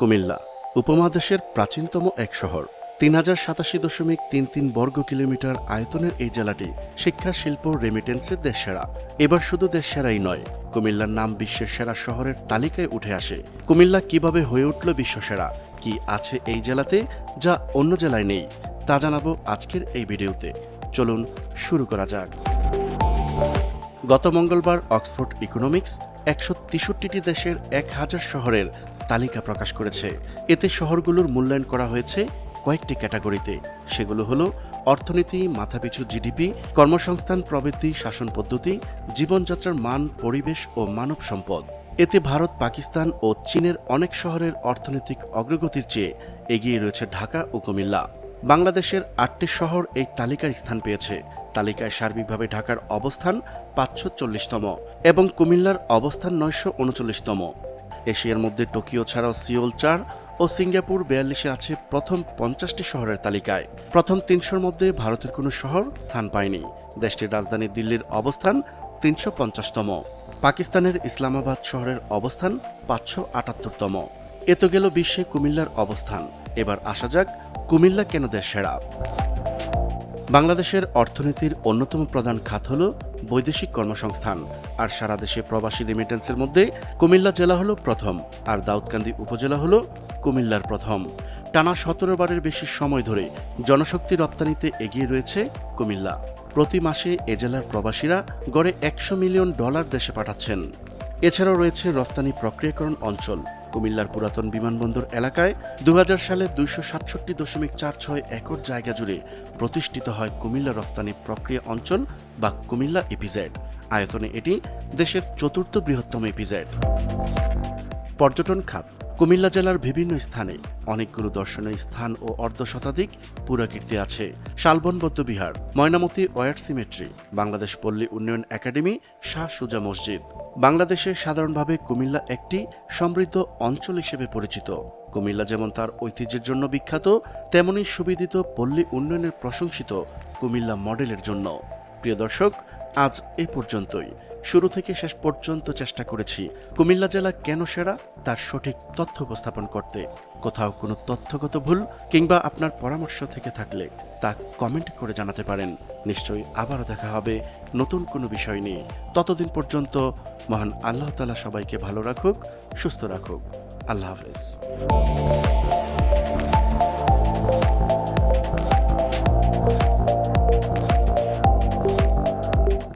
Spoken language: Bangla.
কুমিল্লা, উপমহাদেশের প্রাচীনতম এক শহর। তিন হাজার সাতাশি দশমিক তিন তিন বর্গ কিলোমিটার আয়তনের এই জেলাটি শিক্ষা, শিল্প রেমিটেন্সের দেশ সেরা এবার শুধু দেশ সেরাই নয়, কুমিল্লার নাম বিশ্বের সেরা শহরের তালিকায় উঠে আসে। কুমিল্লা কীভাবে হয়ে উঠল বিশ্ব সেরা কি আছে এই জেলাতে যা অন্য জেলায় নেই? তা জানাব আজকের এই ভিডিওতে। চলুন শুরু করা যাক। গত মঙ্গলবার অক্সফোর্ড ইকোনমিক্স একশো তেষট্টিটি দেশের এক হাজার শহরের তালিকা প্রকাশ করেছে। এতে শহরগুলোর মূল্যায়ন করা হয়েছে কয়েকটি ক্যাটাগরিতে। সেগুলো হলো অর্থনীতি, মাথাপিছু জিডিপি, কর্মসংস্থান প্রবৃদ্ধি শাসন পদ্ধতি, জীবনযাত্রার মান, পরিবেশ ও মানব সম্পদ। এতে ভারত, পাকিস্তান ও চীনের অনেক শহরের অর্থনৈতিক অগ্রগতির চেয়ে এগিয়ে রয়েছে ঢাকা ও কুমিল্লা। বাংলাদেশের আটটি শহর এই তালিকায় স্থান পেয়েছে। তালিকায় সার্বিকভাবে ঢাকার অবস্থান পাঁচশো চল্লিশতম এবং কুমিল্লার অবস্থান নয়শো উনচল্লিশতম। এশিয়ার মধ্যে টোকিও ছাড়াও সিওল চার ও সিঙ্গাপুর বিয়াল্লিশে আছে প্রথম পঞ্চাশটি শহরের তালিকায়। প্রথম তিনশোর মধ্যে ভারতের কোনো শহর স্থান পায়নি। দেশটির রাজধানী দিল্লির অবস্থান তিনশো পঞ্চাশতম। পাকিস্তানের ইসলামাবাদ শহরের অবস্থান পাঁচশো আটাত্তরতম। এ তো গেল বিশ্বে কুমিল্লার অবস্থান। এবার আসা যাক কুমিল্লা কেন দেশ সেরা। বাংলাদেশের অর্থনীতির অন্যতম প্রধান খাত হল বৈদেশিক কর্মসংস্থান। আর সারা দেশে প্রবাসী রেমিটেন্সের মধ্যে কুমিল্লা জেলা হলো প্রথম, আর দাউদকান্দি উপজেলা হলো কুমিল্লার প্রথম। টানা সতেরো বারের বেশি সময় ধরে জনশক্তি রপ্তানিতে এগিয়ে রয়েছে কুমিল্লা। প্রতি মাসে এ জেলার প্রবাসীরা গড়ে একশো মিলিয়ন ডলার দেশে পাঠাচ্ছেন। এছাড়াও রয়েছে রফতানি প্রক্রিয়াকরণ অঞ্চল। কুমিল্লার পুরাতন বিমানবন্দর এলাকায় দু সালে দুইশো সাতষট্টি দশমিক চার ছয় একর জায়গা জুড়ে প্রতিষ্ঠিত হয় কুমিল্লা রফতানি প্রক্রিয়া অঞ্চল বা কুমিল্লা ইপিজেড আয়তনে এটি দেশের চতুর্থ বৃহত্তম ইপিজেড পর্যটন খাত। কুমিল্লা জেলার বিভিন্ন স্থানে অনেকগুলো দর্শনীয় স্থান ও অর্ধ শতাধিক পুরাকীর্তি আছে। শালবন বৌদ্ধবিহার ময়নামতি ওয়ার সিমেট্রি, বাংলাদেশ পল্লী উন্নয়ন একাডেমি, শাহ সুজা মসজিদ। বাংলাদেশে সাধারণভাবে কুমিল্লা একটি সমৃদ্ধ অঞ্চল হিসেবে পরিচিত। কুমিল্লা যেমন তার ঐতিহ্যের জন্য বিখ্যাত, তেমনি সুবিদিত পল্লী উন্নয়নের প্রশংসিত কুমিল্লা মডেলের জন্য। প্রিয় দর্শক আজ এ পর্যন্তই। শুরু থেকে শেষ পর্যন্ত চেষ্টা করেছি কুমিল্লা জেলা কেন সেরা, তার সঠিক তথ্য উপস্থাপন করতে। কোথাও কোনো তথ্যগত ভুল কিংবা আপনার পরামর্শ থেকে থাকলে তা কমেন্ট করে জানাতে পারেন। নিশ্চয়ই আবারও দেখা হবে নতুন কোনো বিষয় নিয়ে। ততদিন পর্যন্ত মহান আল্লাহ তালা সবাইকে ভালো রাখুক, সুস্থ রাখুক। আল্লাহ হাফেজ।